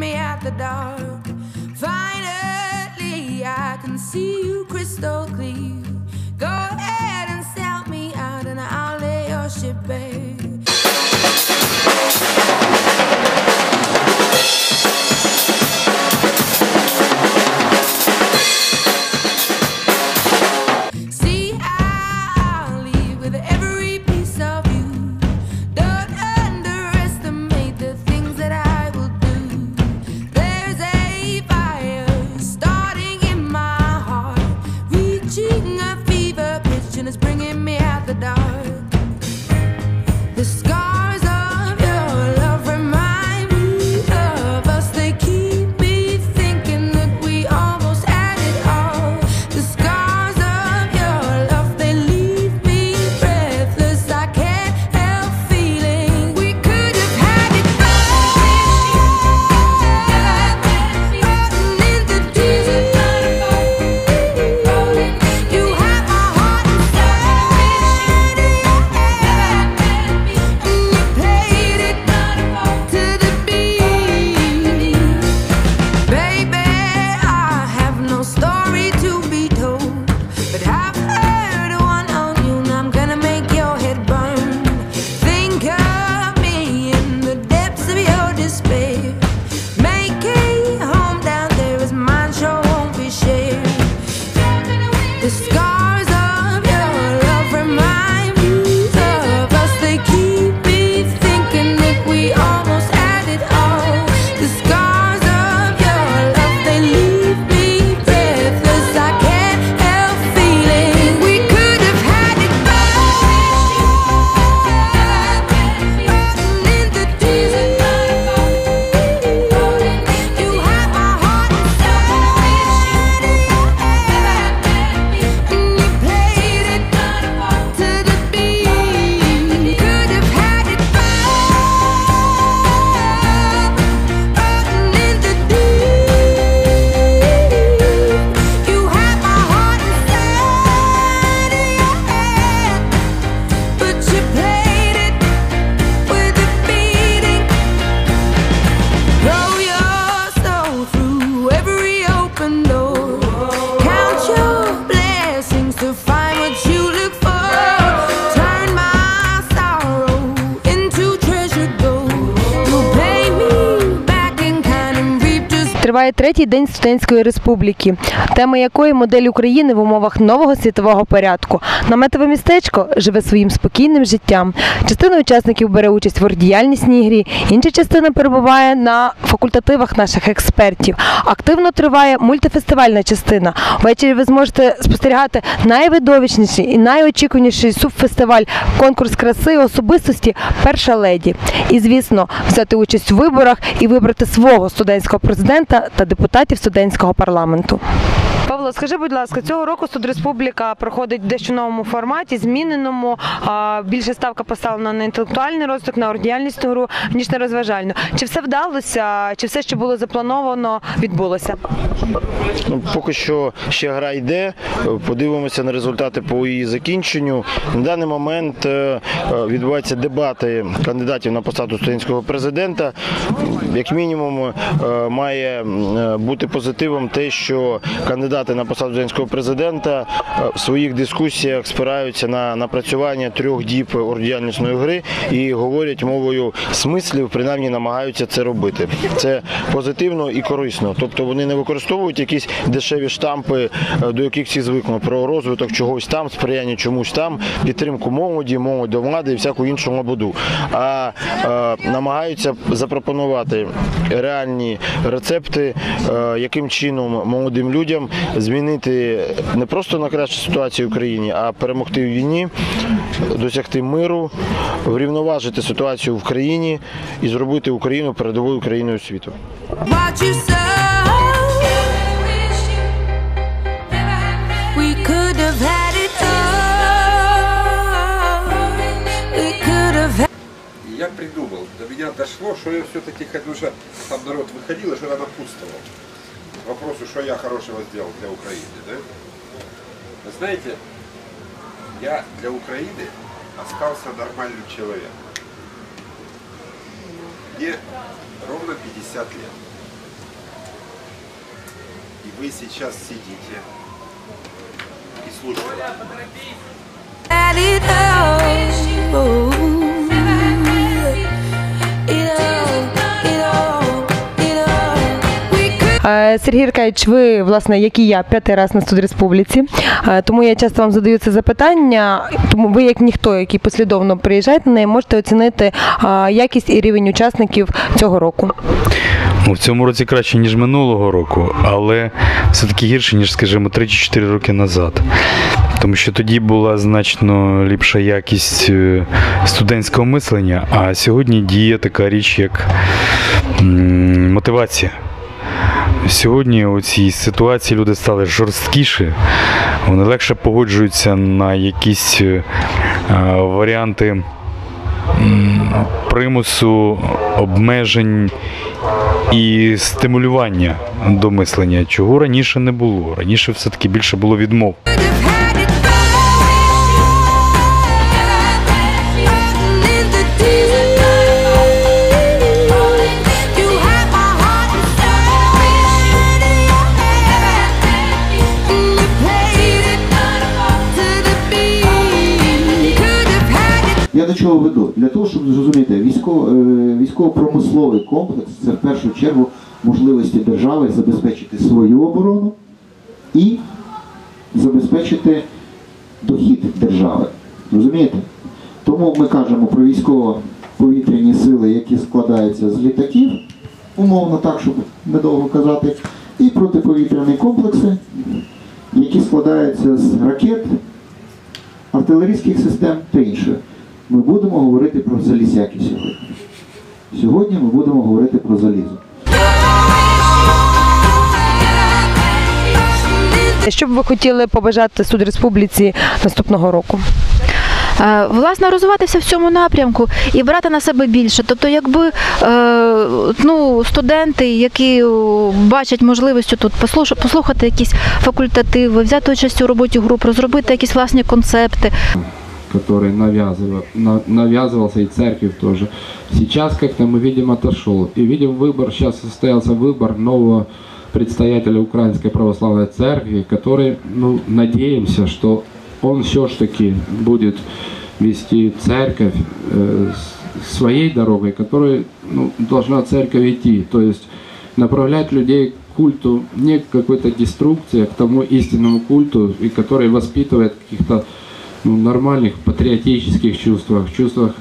me at the dark. Finally, I can see is bringing me Триває третій день студентської республіки, тема якої модель України в умовах нового світового порядку. Наметове містечко живе своїм спокійним життям. Частина учасників бере участь в оргдіяльнісній грі, інша частина перебуває на факультативах наших експертів. Активно триває мультифестивальна частина. Ввечері ви зможете спостерігати найвидовищніший і найочікуваніший субфестиваль конкурс краси і особистості Перша леді. І, звісно, взяти участь у виборах і вибрати свого студентського президента та депутатів студентського парламенту. Павло, скажи, будь ласка, цього року Студреспубліка проходить в дещо новому форматі, зміненому. Більше ставка поставлена на інтелектуальний розвиток, на ордіяльність гру, ніж на розважальну. Чи все вдалося, чи все, що було заплановано, відбулося? Ну, поки що ще гра йде. Подивимося на результати по її закінченню. На даний момент е, е, відбуваються дебати кандидатів на посаду студентського президента. Як мінімум, е, має бути позитивом те, що кандидати на посаду студентського президента е, в своїх дискусіях спираються на напрацювання трьох діб ордіяльнісної гри і говорять мовою смислів, принаймні намагаються це робити. Це позитивно і корисно. Тобто вони не використовують якісь дешеві штампи, е, до яких всі звикли про розвиток чогось там, сприяння чомусь там, підтримку молоді, молодь до влади і всяку іншу лабуду. А е, намагаються запропонувати реальні рецепти, е, яким чином молодим людям змінити не просто на кращу ситуацію в Україні, а перемогти в війні, досягти миру, врівноважити ситуацію в країні і зробити Україну передовою країною світу. И я придумал, до меня дошло, что я все-таки, хоть уже там народ выходил, что я напутствовал. вопросу, что я хорошего сделал для Украины, да? Вы знаете, я для Украины остался нормальным человеком. Мне ровно 50 лет. И вы сейчас сидите и слушаете. Сергій Аркадійович, ви, власне, як і я, п'ятий раз на студ республіці. Е, Тому я часто вам задаю це запитання. Тому ви, як ніхто, який послідовно приїжджаєте на неї, можете оцінити е, якість і рівень учасників цього року. В цьому році краще, ніж минулого року, але все-таки гірше, ніж, скажімо, 3 чи 4 роки назад. Тому що тоді була значно ліпша якість е, студентського мислення, а сьогодні діє така річ, як мотивація. Сьогодні у цій ситуації люди стали жорсткіші, вони легше погоджуються на якісь е, варіанти примусу, обмежень і стимулювання до мислення, чого раніше не було. Раніше все-таки більше було відмов. Я до чого веду? Для того, щоб зрозуміти, е, військово-промисловий комплекс це в першу чергу можливості держави забезпечити свою оборону і забезпечити дохід держави. Розумієте? Тому ми кажемо про військово-повітряні сили, які складаються з літаків, умовно так, щоб недовго казати, і протиповітряні комплекси, які складаються з ракет, артилерійських систем та інше. Ми будемо говорити про залізяки сьогодні. Сьогодні ми будемо говорити про залізо. Що б ви хотіли побажати суд республіці наступного року? Е, Власне, розвиватися в цьому напрямку і брати на себе більше. Тобто, якби е, ну, студенти, які бачать можливістю тут послуш- послухати якісь факультативи, взяти участь у роботі груп, розробити якісь власні концепти, который навязывал, на- навязывался и церковь тоже. Сейчас как-то мы видим отошел. И видим выбор, сейчас состоялся выбор нового предстоятеля Украинской Православной Церкви, который, ну, надеемся, что он все-таки будет вести церковь э, своей дорогой, которой ну, должна церковь идти. То есть направлять людей к культу, не какой-то деструкции, а к тому истинному культу, и который воспитывает каких-то нормальных патриотических чувствах, чувствах